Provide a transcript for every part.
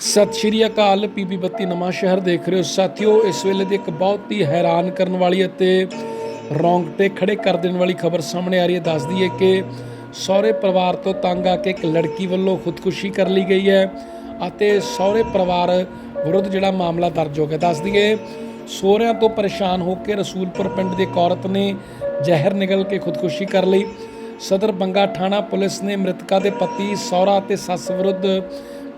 ਸਤਿ ਸ਼੍ਰੀ ਅਕਾਲ ਪੀਪੀ ਬੱਤੀ ਨਵਾਂ ਸ਼ਹਿਰ ਦੇਖ ਰਹੇ ਹੋ। ਸਾਥੀਓ, ਇਸ ਵੇਲੇ ਦੀ ਇੱਕ ਬਹੁਤ ਹੀ ਹੈਰਾਨ ਕਰਨ ਵਾਲੀ ਅਤੇ ਰੌਂਗਟੇ ਖੜੇ ਕਰ ਦੇਣ ਵਾਲੀ ਖਬਰ ਸਾਹਮਣੇ ਆ ਰਹੀ ਹੈ। ਦੱਸਦੀ ਹੈ ਕਿ ਸਹੁਰੇ ਪਰਿਵਾਰ ਤੋਂ ਤੰਗ ਆ ਕੇ ਇੱਕ ਲੜਕੀ ਵੱਲੋਂ ਖੁਦਕੁਸ਼ੀ ਕਰ ਲਈ ਗਈ ਹੈ ਅਤੇ ਸਹੁਰੇ ਪਰਿਵਾਰ ਵਿਰੁੱਧ ਜਿਹੜਾ ਮਾਮਲਾ ਦਰਜ ਹੋ ਗਿਆ। ਦੱਸ ਦਈਏ, ਸਹੁਰਿਆਂ ਤੋਂ ਪਰੇਸ਼ਾਨ ਹੋ ਕੇ ਰਸੂਲਪੁਰ ਪਿੰਡ ਦੀ ਇੱਕ ਔਰਤ ਨੇ ਜ਼ਹਿਰ ਨਿਗਲ ਕੇ ਖੁਦਕੁਸ਼ੀ ਕਰ ਲਈ। ਸਦਰ ਬੰਗਾ ਥਾਣਾ ਪੁਲਿਸ ਨੇ ਮ੍ਰਿਤਕਾ ਦੇ ਪਤੀ, ਸਹੁਰਾ ਅਤੇ ਸੱਸ ਵਿਰੁੱਧ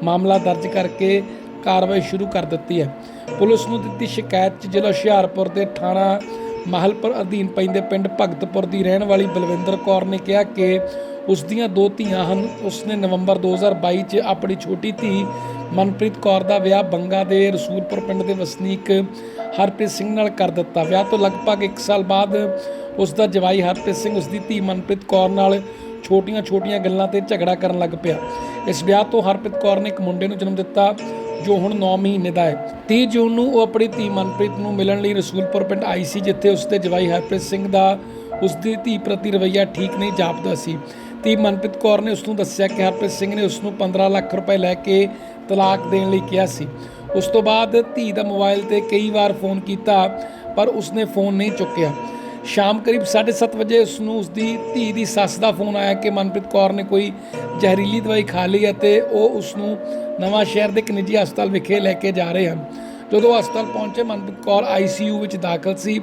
ਮਾਮਲਾ ਦਰਜ ਕਰਕੇ ਕਾਰਵਾਈ ਸ਼ੁਰੂ ਕਰ ਦਿੱਤੀ ਹੈ। ਪੁਲਿਸ ਨੂੰ ਦਿੱਤੀ ਸ਼ਿਕਾਇਤ 'ਚ ਜ਼ਿਲ੍ਹਾ ਹੁਸ਼ਿਆਰਪੁਰ ਦੇ ਥਾਣਾ ਮਾਹਲਪੁਰ ਅਧੀਨ ਪੈਂਦੇ ਪਿੰਡ ਭਗਤਪੁਰ ਦੀ ਰਹਿਣ ਵਾਲੀ ਬਲਵਿੰਦਰ ਕੌਰ ਨੇ ਕਿਹਾ ਕਿ ਉਸ ਦੀਆਂ ਦੋ ਧੀਆਂ ਹਨ। ਉਸ ਨੇ ਨਵੰਬਰ 2022 'ਚ ਆਪਣੀ ਛੋਟੀ ਧੀ ਮਨਪ੍ਰੀਤ ਕੌਰ ਦਾ ਵਿਆਹ ਬੰਗਾ ਦੇ ਰਸੂਲਪੁਰ ਪਿੰਡ ਦੇ ਵਸਨੀਕ ਹਰਪ੍ਰੀਤ ਸਿੰਘ ਨਾਲ ਕਰ ਦਿੱਤਾ। ਵਿਆਹ ਤੋਂ ਲਗਭਗ 1 ਸਾਲ ਬਾਅਦ ਉਸ ਦਾ ਜਵਾਈ ਹਰਪ੍ਰੀਤ ਸਿੰਘ, ਉਸ ਦੀ ਧੀ ਮਨਪ੍ਰੀਤ ਕੌਰ ਨਾਲ ਛੋਟੀਆਂ-ਛੋਟੀਆਂ ਗੱਲਾਂ ਤੇ ਝਗੜਾ ਕਰਨ ਲੱਗ ਪਿਆ। ਇਸ ਵਿਆਹ ਤੋਂ ਹਰਪ੍ਰੀਤ ਕੌਰ ਨੇ ਇੱਕ ਮੁੰਡੇ ਨੂੰ ਜਨਮ ਦਿੱਤਾ, ਜੋ ਹੁਣ 9 ਮਹੀਨੇ ਦਾ ਹੈ। 30 ਜੂਨ ਨੂੰ ਉਹ ਆਪਣੀ ਧੀ ਮਨਪ੍ਰੀਤ ਨੂੰ ਮਿਲਣ ਲਈ ਰਸੂਲਪੁਰ ਪਿੰਡ ਆਈ ਸੀ, ਜਿੱਥੇ ਉਸ ਦੇ ਜਵਾਈ ਹਰਪ੍ਰੀਤ ਸਿੰਘ ਦਾ, ਉਸ ਦੀ ਧੀ ਪ੍ਰਤੀ ਰਵੱਈਆ ਠੀਕ ਨਹੀਂ ਜਾਪਦਾ ਸੀ। ਧੀ ਮਨਪ੍ਰੀਤ ਕੌਰ ਨੇ ਉਸ ਨੂੰ ਦੱਸਿਆ ਕਿ ਹਰਪ੍ਰੀਤ ਸਿੰਘ ਨੇ ਉਸ ਨੂੰ 15 ਲੱਖ ਰੁਪਏ ਲੈ ਕੇ ਤਲਾਕ ਦੇਣ ਲਈ ਕਿਹਾ ਸੀ। ਉਸ ਤੋਂ ਬਾਅਦ ਧੀ ਦਾ ਮੋਬਾਈਲ ਤੇ ਕਈ ਵਾਰ ਫੋਨ ਕੀਤਾ, ਪਰ ਉਸਨੇ ਫੋਨ ਨਹੀਂ ਚੁੱਕਿਆ। ਸ਼ਾਮ ਕਰੀਬ 7:30 ਵਜੇ ਉਸ ਨੂੰ ਉਸ ਦੀ ਧੀ ਦੀ ਸੱਸ ਦਾ ਫੋਨ ਆਇਆ ਕਿ ਮਨਪ੍ਰੀਤ ਕੌਰ ਨੇ ਕੋਈ ਜ਼ਹਿਰੀਲੀ ਦਵਾਈ ਖਾ ਲਈ ਅਤੇ ਉਹ ਉਸ ਨੂੰ ਨਵਾਂ ਸ਼ਹਿਰ ਦੇ ਇੱਕ ਨਿੱਜੀ ਹਸਪਤਾਲ ਵਿਖੇ ਲੈ ਕੇ ਜਾ ਰਹੇ ਹਨ। ਜਦੋਂ ਹਸਪਤਾਲ ਪਹੁੰਚੇ, ਮਨਪ੍ਰੀਤ ਕੌਰ ਆਈਸੀਯੂ ਵਿੱਚ ਦਾਖਲ ਸੀ।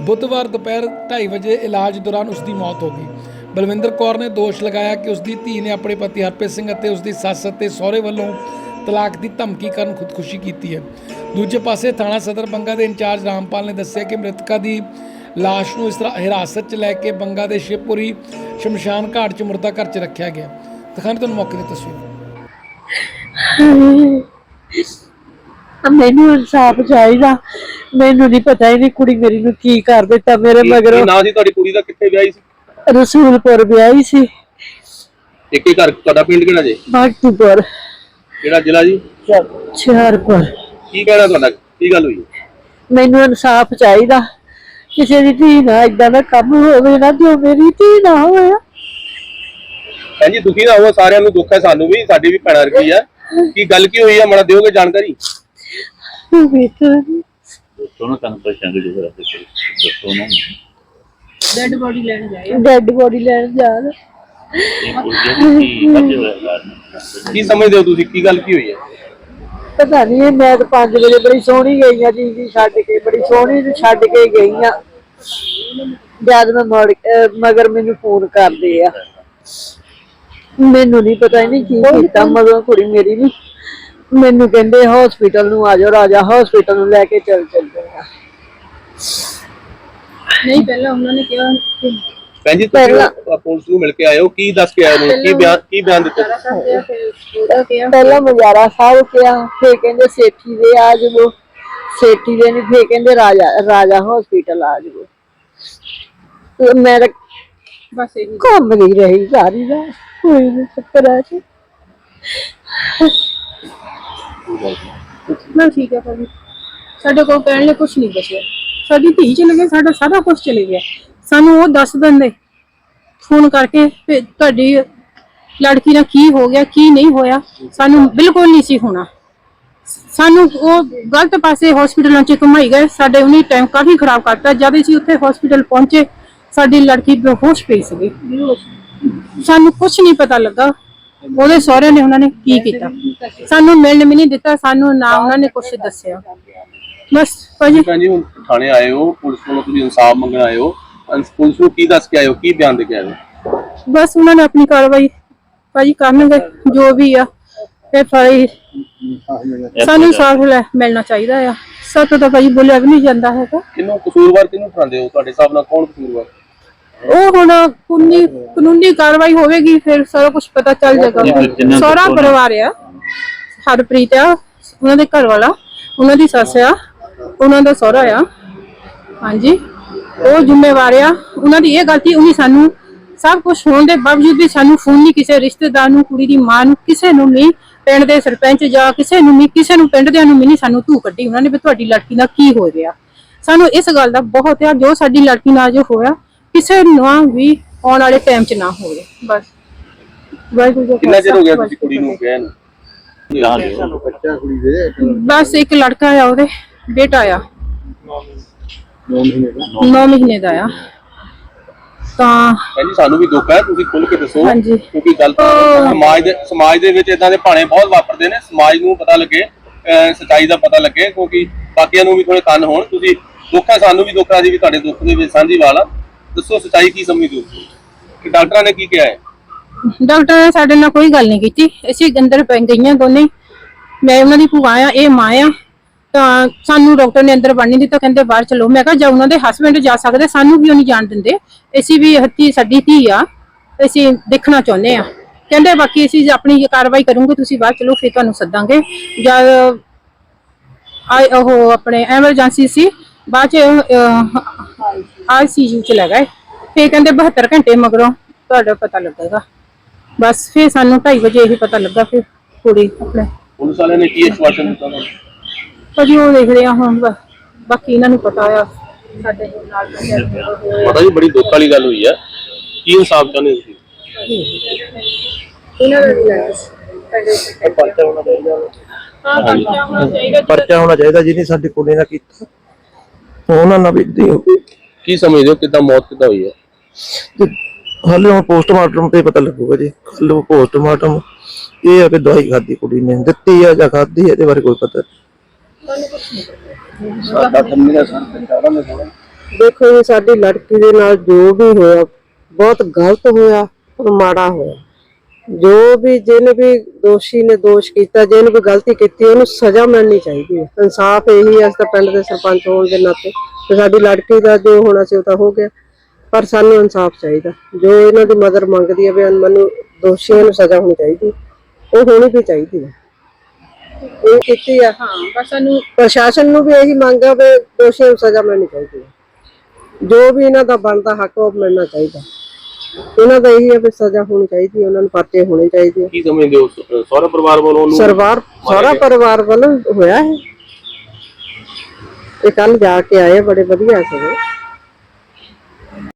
ਬੁੱਧਵਾਰ ਦੁਪਹਿਰ 2:30 ਵਜੇ ਇਲਾਜ ਦੌਰਾਨ ਉਸ ਦੀ ਮੌਤ ਹੋ ਗਈ। ਬਲਵਿੰਦਰ ਕੌਰ ਨੇ ਦੋਸ਼ ਲਗਾਇਆ ਕਿ ਉਸ ਦੀ ਧੀ ਨੇ ਆਪਣੇ ਪਤੀ ਹਰਪ੍ਰੀਤ ਸਿੰਘ ਅਤੇ ਉਸ ਦੀ ਸੱਸ ਅਤੇ ਸਹੁਰੇ ਵੱਲੋਂ ਤਲਾਕ ਦੀ ਧਮਕੀ ਕਰਨ ਖੁਦਕੁਸ਼ੀ ਕੀਤੀ ਹੈ। ਦੂਜੇ ਪਾਸੇ ਥਾਣਾ ਸਦਰ ਬੰਗਾ ਦੇ ਇੰਚਾਰਜ ਰਾਮਪਾਲ ਨੇ ਦੱਸਿਆ ਕਿ ਮ੍ਰਿਤਕਾ ਦੀ ਲਾਸ਼ ਨੂੰ ਇਸ ਤਰ੍ਹਾਂ ਹਿਰਾਸਤ 'ਚ ਲੈ ਕੇ ਬੰਗਾ ਦੇ ਸ਼ਿਵਪੁਰੀ ਸ਼ਮਸ਼ਾਨ ਘਾਟ 'ਚ ਮੁਰਦਾ ਘਰ 'ਚ ਰੱਖਿਆ ਗਿਆ। ਦਿਖਾਣੇ ਤੁਹਾਨੂੰ ਮੌਕੇ ਦੀ ਤਸਵੀਰ। ਮੈਨੂੰ ਇਨਸਾਫ ਚਾਹੀਦਾ। ਮੈਨੂੰ ਨਹੀਂ ਪਤਾ ਇਹਦੀ ਕੁੜੀ ਮੇਰੀ ਨੂੰ ਕੀ ਕਰ ਦਿੱਤਾ ਮੇਰੇ ਮਗਰੋਂ। ਨਾਂ ਸੀ ਤੁਹਾਡੀ ਕੁੜੀ ਦਾ? ਕਿੱਥੇ ਵਿਆਹੀ ਸੀ? ਰਸੂਲਪੁਰ ਵਿਆਹੀ ਸੀ। ਇੱਕ ਹੀ ਘਰ ਤੁਹਾਡਾ ਪਿੰਡ ਕਿਹੜਾ ਜੇ? ਭਗਤਪੁਰ ਕਿਹੜਾ ਜ਼ਿਲ੍ਹਾ ਜੀ? ਹੁਸ਼ਿਆਰਪੁਰ। ਕੀ ਕਹਿਣਾ ਤੁਹਾਡਾ? ਕੀ ਗੱਲ ਹੋਈ? ਮੈਨੂੰ ਇਨਸਾਫ ਚਾਹੀਦਾ। ਕਿਸੇ ਦੀ ਧੀ ਨਾਲ ਇਦਾਂ ਦਾ ਕੰਮ ਹੋਵੇ ਨਾ ਜੋ ਮੇਰੀ ਧੀ ਨਾ ਹੋਇਆ। ਭੈਣ ਜੀ ਦੁਖੀ ਨਾ ਹੋਵੋ ਸਾਰਿਆਂ ਨੂੰ ਦੁੱਖ ਹੈ ਸਾਨੂੰ ਵੀ ਸਾਡੀ ਵੀ ਭੈਣਾਂ ਵਰਗੀ ਆ ਕੀ ਗੱਲ ਕੀ ਹੋਈ ਹੈ? ਮੜਾ ਦਿਓਗੇ ਜਾਣਕਾਰੀ? ਤੁਹਾਨੂੰ ਪਰੇਸ਼ਾਨ ਕਰ ਜੂਗਾ ਦੱਸੋ ਨਾ। ਡੈਡ ਬੋਡੀ ਲੈਣ ਜਾਣ। ਇਹ ਕੋਈ ਕੀ ਬੱਚੇ ਹੋਇਆ ਕਾਰਨ। ਕੀ ਸਮਝਦੇ ਹੋ ਤੁਸੀਂ? ਕੀ ਗੱਲ ਕੀ ਹੋਈ ਹੈ? ਪਤਾ ਨਹੀਂ ਇਹ ਮੈਂ ਤਾਂ 5 ਵਜੇ ਬੜੀ ਸੋਹਣੀ ਗਈ ਆ ਜੀ ਜੀ ਛੱਡ ਕੇ, ਬੜੀ ਸੋਹਣੀ ਨੂੰ ਛੱਡ ਕੇ ਗਈ ਆ। ਜਦ ਮੈਂ ਮੁੜ ਮਗਰ ਮੈਨੂੰ ਫੋਨ ਕਰਦੇ ਆ। ਮੈਨੂੰ ਨਹੀਂ ਪਤਾ ਇਹਨੇ ਕੀ ਕੀਤਾ, ਮਗਰ ਕੁੜੀ ਮੇਰੀ ਨੂੰ ਮੈਨੂੰ ਕਹਿੰਦੇ ਹਸਪੀਟਲ ਨੂੰ ਆ ਜਾਓ, ਰਾਜਾ ਹਸਪੀਟਲ ਨੂੰ ਲੈ ਕੇ ਚੱਲ ਚੱਲਦੇ ਆ। ਨਹੀਂ, ਪਹਿਲਾਂ ਉਹਨਾਂ ਨੇ ਕਿਹਾ ਭੈਣ ਜੀ ਤੁਸੀਂ ਉਹ ਪੁਲਿਸ ਨੂੰ ਮਿਲ ਕੇ ਆਏ ਹੋ ਕੀ ਦੱਸ ਕੇ ਆਏ ਹੋ? ਕੀ ਬਿਆਨ ਕੀ ਬਿਆਨ ਦਿੱਤਾ? ਆ ਪਹਿਲਾਂ ਮਜ਼ਾਰਾ ਸਾਹਿਬ ਕਿਹਾ ਫੇਰ ਕਹਿੰਦੇ ਸੇਠੀ ਦੇ ਆ ਜਾਓ ਸੇਠੀ ਦੇ ਨਹੀਂ ਫੇਰ ਕਹਿੰਦੇ ਰਾਜਾ ਰਾਜਾ ਹਸਪੀਟਲ ਆ ਜਾਓ ਤੇ ਮੈਂ ਤਾਂ ਬਸ ਇਹੀ ਘੁੰਮ ਗਈ ਰਹੀ ਸਾਰੀ ਦਾ ਕੋਈ ਨਹੀਂ ਚੱਕਰ ਚ ਮੈਂ ਠੀਕ ਹੈ ਭਾਜੀ। ਸਾਡੇ ਕੋਲ ਕਹਿਣ ਲਈ ਕੁਝ ਨਹੀਂ ਬਚਿਆ। ਸਾਡੀ ਧੀ ਚਲੇ ਗਈ ਸਾਡਾ ਸਾਰਾ ਕੁਝ ਚਲੇ ਗਿਆ। ਸਾਨੂੰ ਉਹ ਦੱਸ ਦਿੰਦੇ। ਫੋਨ ਕਰਕੇ ਵੀ ਤੁਹਾਡੀ ਲੜਕੀ ਨਾਲ ਕੀ ਹੋ ਗਿਆ, ਕੀ ਨਹੀਂ ਹੋਇਆ। ਸਾਨੂੰ ਬਿਲਕੁਲ ਨਹੀਂ ਸੀ ਹੋਣਾ। ਸਾਨੂੰ ਉਹ ਗਲਤ ਪਾਸੇ ਹਸਪੀਟਲਾਂ 'ਚ ਘੁਮਾਈ ਗਏ। ਸਾਡੇ ਉਹਨੇ ਟਾਈਮ ਕਾਫੀ ਖਰਾਬ ਕਰਤਾ। ਜਦ ਅਸੀਂ ਉੱਥੇ ਹਸਪੀਟਲ ਪਹੁੰਚੇ, ਸਾਡੀ ਲੜਕੀ ਬੇਹੋਸ਼ ਪਈ ਸੀਗੀ। ਸਾਨੂੰ ਕੁਝ ਨਹੀਂ ਪਤਾ ਲੱਗਾ। ਉਹਦੇ ਸਹੁਰੇ ਨੇ ਉਹਨਾਂ ਨੇ ਕੀ ਕੀਤਾ। ਸਾਨੂੰ ਮਿਲਣ ਵੀ ਨਹੀਂ ਦਿੱਤਾ। ਸਾਨੂੰ ਨਾ ਉਹਨਾਂ ਨੇ ਕੁਝ ਦੱਸਿਆ। ਬਸ ਭਾਜੀ। ਭੈਣ ਹੁਣ ਥਾਣੇ ਆਏ ਹੋ, ਪੁਲਿਸ ਕੋਲੋਂ ਤੁਸੀਂ ਇਨਸਾਫ ਮੰਗਣ ਆਏ ਹੋ। ਪੁਲਿਸ ਨੂੰ ਕੀ ਦੱਸ ਕੇ ਹੋ? ਕੀ ਬਿਆਨ ਦੇ ਕੇ ਹੋ? ਬਸ ਉਹਨਾਂ ਨੇ ਆਪਣੀ ਕਾਰਵਾਈ ਭਾਜੀ ਕਰਨਗੇ ਜੋ ਵੀ ਆ ਤੇ ਭਾਈ ਸਾਨੂੰ ਸਾਫ਼ ਲੈ ਮਿਲਣਾ ਚਾਹੀਦਾ ਆ। ਸੱਤ ਤਾਂ ਭਾਜੀ ਬੋਲਿਆ ਵੀ ਨਹੀਂ ਜਾਂਦਾ ਹੈਗਾ। ਕਿਹਨੂੰ ਕਸੂਰਵਾਰ ਕਿਹਨੂੰ ਠਾਉਂਦੇ ਹੋ? ਤੁਹਾਡੇ ਹਿਸਾਬ ਨਾਲ ਕੌਣ ਕਸੂਰਵਾਰ? ਉਹ ਹੁਣ ਕਾਨੂੰਨੀ ਕਾਨੂੰਨੀ ਕਾਰਵਾਈ ਹੋਵੇਗੀ ਫਿਰ ਸਾਰਾ ਕੁਝ ਪਤਾ ਚੱਲ ਜਾਏਗਾ। ਸਾਰਾ ਪਰਿਵਾਰ ਆ ਹਰਪ੍ਰੀਤ ਆ ਉਹਨਾਂ ਦੇ ਘਰ ਵਾਲਾ ਉਹਨਾਂ ਦੀ ਸੱਸ ਆ ਉਹਨਾਂ ਦਾ ਸਹੁਰਾ ਆ। ਹਾਂਜੀ। ਉਹ ਜ਼ਿੰਮੇਵਾਰ ਆ। ਉਹਨਾਂ ਦੀ ਇਹ ਗਲਤੀ ਉਹਨੇ ਸਾਨੂੰ ਸਭ ਕੁਝ ਹੋਣ ਦੇ ਬਾਵਜੂਦ ਵੀ ਸਾਨੂੰ ਫੋਨ ਨਹੀਂ ਕਿਸੇ ਰਿਸ਼ਤੇਦਾਰ ਨੂੰ ਕੁੜੀ ਦੀ ਮਾਂ ਨੂੰ ਕਿਸੇ ਨੂੰ ਨਹੀਂ ਪਿੰਡ ਦੇ ਸਰਪੰਚ ਜਾਂ ਕਿਸੇ ਨੂੰ ਨਹੀਂ ਕਿਸੇ ਨੂੰ ਪਿੰਡ ਦਿਆਂ ਨੂੰ ਨਹੀਂ ਸਾਨੂੰ ਧੂ ਕੱਢੀ ਉਹਨਾਂ ਨੇ ਵੀ ਤੁਹਾਡੀ ਲੜਕੀ ਨਾਲ ਕੀ ਹੋ ਰਿਹਾ। ਸਾਨੂੰ ਇਸ ਗੱਲ ਦਾ ਬਹੁਤ ਆ ਜੋ ਸਾਡੀ ਲੜਕੀ ਨਾਲ ਜੋ ਹੋਇਆ ਕਿਸੇ ਨੂੰ ਵੀ ਆਉਣ ਵਾਲੇ ਟਾਈਮ 'ਚ ਨਾ ਹੋਵੇ। ਬਸ। ਕਿੰਨਾ ਚਿਰ ਹੋ ਗਿਆ ਖਾਲਸਾ, ਤੁਸੀਂ ਕੁੜੀ ਨੂੰ ਗਏ ਨੂੰ? ਗਾਂ ਲਿਓ। ਬਸ ਇੱਕ ਲੜਕਾ ਆ ਉਹਦੇ ਬੇਟਾ ਆ। 9 ਮਹੀਨੇ ਦਾ? ਆ। ਤਾਂ ਜੀ ਸਾਨੂੰ ਵੀ ਦੁੱਖ ਹੈ ਤੁਸੀਂ ਖੁੱਲ ਕੇ ਦੱਸੋ ਹਾਂਜੀ। ਕਿਉਂਕਿ ਗੱਲ ਸਮਾਜ ਦੇ ਸਮਾਜ ਦੇ ਵਿੱਚ ਇਦਾਂ ਦੇ ਭਾਣੇ ਬਹੁਤ ਵਾਪਰਦੇ ਨੇ ਸਮਾਜ ਨੂੰ ਪਤਾ ਲੱਗੇ ਅਹ ਸੱਚਾਈ ਦਾ ਪਤਾ ਲੱਗੇ ਕਿਉਂਕਿ ਬਾਕੀਆਂ ਨੂੰ ਵੀ ਥੋੜੇ ਕੰਨ ਹੋਣ। ਤੁਸੀਂ ਦੁੱਖ ਹੈ ਸਾਨੂੰ ਵੀ ਦੁੱਖ ਹੈ ਜੀ ਵੀ ਤੁਹਾਡੇ ਦੁੱਖ ਦੇ ਵਿੱਚ ਸਾਂਝੀ ਵਾਲਾ ਦੱਸੋ ਸੱਚਾਈ ਕੀ ਸਮਝਦੇ ਹੋ ਕਿ ਡਾਕਟਰਾਂ ਨੇ ਕੀ ਕਿਹਾ ਹੈ? ਡਾਕਟਰ ਨੇ ਸਾਡੇ ਨਾਲ ਕੋਈ ਗੱਲ ਨਹੀਂ ਕੀਤੀ। ਅਸੀਂ ਅੰਦਰ ਪੈ ਗਈਆਂ ਦੋਨੇ। ਮੈਂ ਉਹਨਾਂ ਦੀ ਭੂਆ ਆ ਇਹ ਮਾਂ ਆ। ਤਾਂ ਸਾਨੂੰ ਡਾਕਟਰ ਨੇ ਅੰਦਰ ਵੜਨ ਨਹੀਂ ਦਿੱਤਾ, ਕਹਿੰਦੇ ਬਾਹਰ ਚਲੋ। ਮੈਂ ਕਿਹਾ, ਜਾਂ ਉਹਨਾਂ ਦੇ ਹਸਬੰਡ ਜਾ ਸਕਦੇ, ਸਾਨੂੰ ਕਿਉਂ ਨਹੀਂ ਜਾਣ ਦਿੰਦੇ। ਅਸੀਂ ਵੀ ਹੱਤੀ ਸਾਡੀ ਧੀ ਆ, ਅਸੀਂ ਦੇਖਣਾ ਚਾਹੁੰਦੇ ਆ। ਕਹਿੰਦੇ ਬਾਕੀ ਅਸੀਂ ਆਪਣੀ ਕਾਰਵਾਈ ਕਰੂੰਗੇ, ਤੁਸੀਂ ਬਾਹਰ ਚਲੋ, ਫਿਰ ਤੁਹਾਨੂੰ ਸੱਦਾਂਗੇ। ਜਦ ਆਈ ਉਹ ਆਪਣੇ ਐਮਰਜੈਂਸੀ ਸੀ, ਬਾਅਦ ਚ ਆਈਸੀਯੂ ਚ ਲਗਾਏ ਫਿਰ ਕਹਿੰਦੇ 72 ਘੰਟੇ ਮਗਰੋਂ ਤੁਹਾਡਾ ਪਤਾ ਲੱਗੇਗਾ। ਬਸ ਫਿਰ ਸਾਨੂੰ 2:30 ਵਜੇ ਇਹ ਪਤਾ ਲੱਗਾ, ਫਿਰ ਕੁੜੀ ਆਪਣੇ। ਪੁਲਿਸ ਵਾਲਿਆਂ ਨੇ ਕੀ ਆਸ਼ਵਾਸਨ ਦਿੱਤਾ? ਤੁਹਾਨੂੰ ਭਾਜੀ ਉਹ ਦੇਖਦੇ ਆ ਹੁਣ ਬਾਕੀ ਇਹਨਾਂ ਨੂੰ ਪਤਾ ਆ ਸਾਡੇ ਨਾਲ ਬੱਚਿਆਂ ਨੂੰ ਹੋਇਆ। ਪਤਾ ਜੀ ਬੜੀ ਦੁੱਖ ਵਾਲੀ ਗੱਲ ਹੋਈ ਹੈ ਕੀ ਇਨਸਾਫ ਚਾਹੁੰਦੇ ਹੋ ਤੁਸੀਂ? ਇਹਨਾਂ ਦਾ ਵੀ ਲੈਣਾ ਸੀ। ਹਾਂ ਬੱਚਾ ਹੋਣਾ ਚਾਹੀਦਾ ਪਰਚਾ ਹੋਣਾ ਚਾਹੀਦਾ ਜਿਹਨੇ ਸਾਡੀ ਕੁੜੀ ਨਾਲ ਕੀਤਾ। ਉਹਨਾਂ ਨਾਲ ਹੋਵੇ ਕੀ ਸਮਝਦੇ ਹੋ ਕਿਦਾਂ ਮੌਤ ਕਿਦਾਂ ਹੋਈ ਹੈ ਤੇ ਹਾਲੇ ਹੁਣ ਪੋਸਟਮਾਰਟਮ ਤੇ ਪਤਾ ਲੱਗੂਗਾ ਜੀ। ਕੱਲ ਪੋਸਟਮਾਰਟਮ ਇਹ ਆ ਕਿ ਦਵਾਈ ਖਾਦੀ ਕੁੜੀ ਨੇ। ਦਿੱਤੀ ਆ ਜਾਂ ਖਾਦੀ ਇਹਦੇ ਬਾਰੇ ਕੋਈ ਪਤਾ ਨਹੀਂ। ਦੇਖੋ ਜੀ ਸਾਡੀ ਲੜਕੀ ਦੇ ਨਾਲ ਜੋ ਵੀ ਹੋਇਆ ਬਹੁਤ ਗਲਤ ਹੋਇਆ ਔਰ ਮਾੜਾ ਹੋਇਆ। ਜੋ ਵੀ ਜਿਹਨੇ ਵੀ ਦੋਸ਼ੀ ਨੇ ਦੋਸ਼ ਕੀਤਾ ਜਿਹਨੇ ਵੀ ਗਲਤੀ ਕੀਤੀ ਉਹਨੂੰ ਸਜ਼ਾ ਮਿਲਣੀ ਚਾਹੀਦੀ ਹੈ। ਇਨਸਾਫ ਇਹੀ ਹੈ ਅਸੀਂ ਤਾਂ ਪਿੰਡ ਦੇ ਸਰਪੰਚ ਹੋਣ ਦੇ ਨਾਤੇ। ਤੇ ਸਾਡੀ ਲੜਕੀ ਦਾ ਜੋ ਹੋਣਾ ਸੀ ਉਹ ਤਾਂ ਹੋ ਗਿਆ। ਪਰ ਸਾਨੂੰ ਇਨਸਾਫ ਚਾਹੀਦਾ। ਜੋ ਇਹਨਾਂ ਦੀ ਮਦਰ ਮੰਗਦੀ ਹੈ ਵੀ ਮੈਨੂੰ ਦੋਸ਼ੀਆਂ ਨੂੰ ਸਜ਼ਾ ਹੋਣੀ ਚਾਹੀਦੀ ਉਹ ਹੋਣੀ ਵੀ ਚਾਹੀਦੀ ਹੈ। ਇਹ ਕੀਤੀ ਆ। ਹਾਂ ਬਸ ਸਾਨੂੰ ਪ੍ਰਸ਼ਾਸਨ ਨੂੰ ਵੀ ਇਹੀ ਮੰਗ ਹੈ ਵੀ ਦੋਸ਼ੀਆਂ ਨੂੰ ਸਜ਼ਾ ਮਿਲਣੀ ਚਾਹੀਦੀ ਹੈ ਜੋ ਵੀ ਇਹਨਾਂ ਦਾ ਬਣਦਾ ਹੱਕ ਉਹ ਮਿਲਣਾ ਚਾਹੀਦਾ। ਇਹਨਾਂ ਦਾ ਇਹੀ ਹੈ ਵੀ ਸਜ਼ਾ ਹੋਣੀ ਚਾਹੀਦੀ ਹੈ ਉਹਨਾਂ ਨੂੰ ਪਰਚੇ ਹੋਣੇ ਚਾਹੀਦੇ ਆ। ਕੀ ਸਮਝਦੇ ਹੋ? ਸ- ਸਹੁਰਾ ਪਰਿਵਾਰ ਵੱਲੋਂ ਉਹਨੂੰ ਸਰਵਾਰ ਸਾਰਾ ਪਰਿਵਾਰ ਵੱਲੋਂ ਹੋਇਆ ਹੈ ਇਹ ਕੱਲ ਜਾ ਕੇ ਆਏ ਬੜੇ ਵਧੀਆ ਸੀਗੇ।